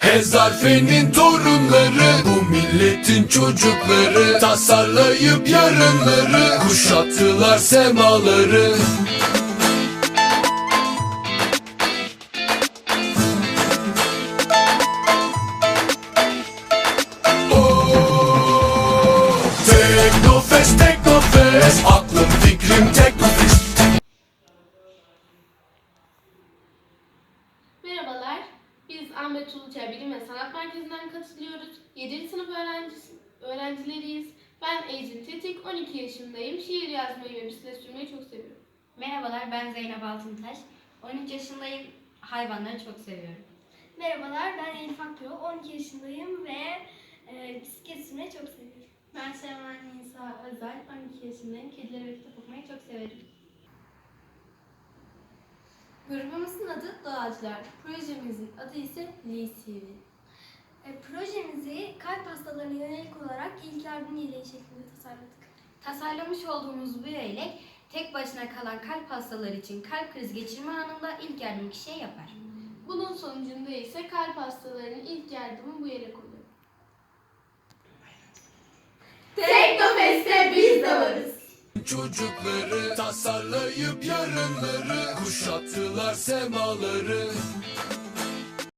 Hezarfenin torunları Bu milletin çocukları Tasarlayıp yarınları Kuşattılar semaları. Teknofest, Teknofest Aklım fikrim Teknofest. Merhabalar, biz Ahmet Uluçay Bilim ve Sanat Merkezi'nden katılıyoruz. 7. sınıf öğrencisi, öğrencileriyiz. Ben Ecin Tetik, 12 yaşındayım. Şiir yazmayı ve bisiklet sürmeyi çok seviyorum. Merhabalar ben Zeynep Altıntaş. 13 yaşındayım. Hayvanları çok seviyorum. Merhabalar, ben Elif Akyol, 12 yaşındayım ve e, bisiklet sürmeyi çok seviyorum. Ben Şevval Nisa Özel. 12 yaşındayım. Kedileri ve kitap okumayı çok severim. Grubumuzun adı Doğacılar. Projemizin adı ise LCV. E, projemizi kalp hastalarına yönelik olarak ilk yardım yeleği şeklinde tasarladık. Tasarlamış olduğumuz bu yelek tek başına kalan kalp hastaları için kalp krizi geçirme anında ilk yardım kişiye yapar. Bunun sonucunda ise kalp hastalarının ilk yardımı Çocukları tasarlayıp yarınları Kuşattılar semaları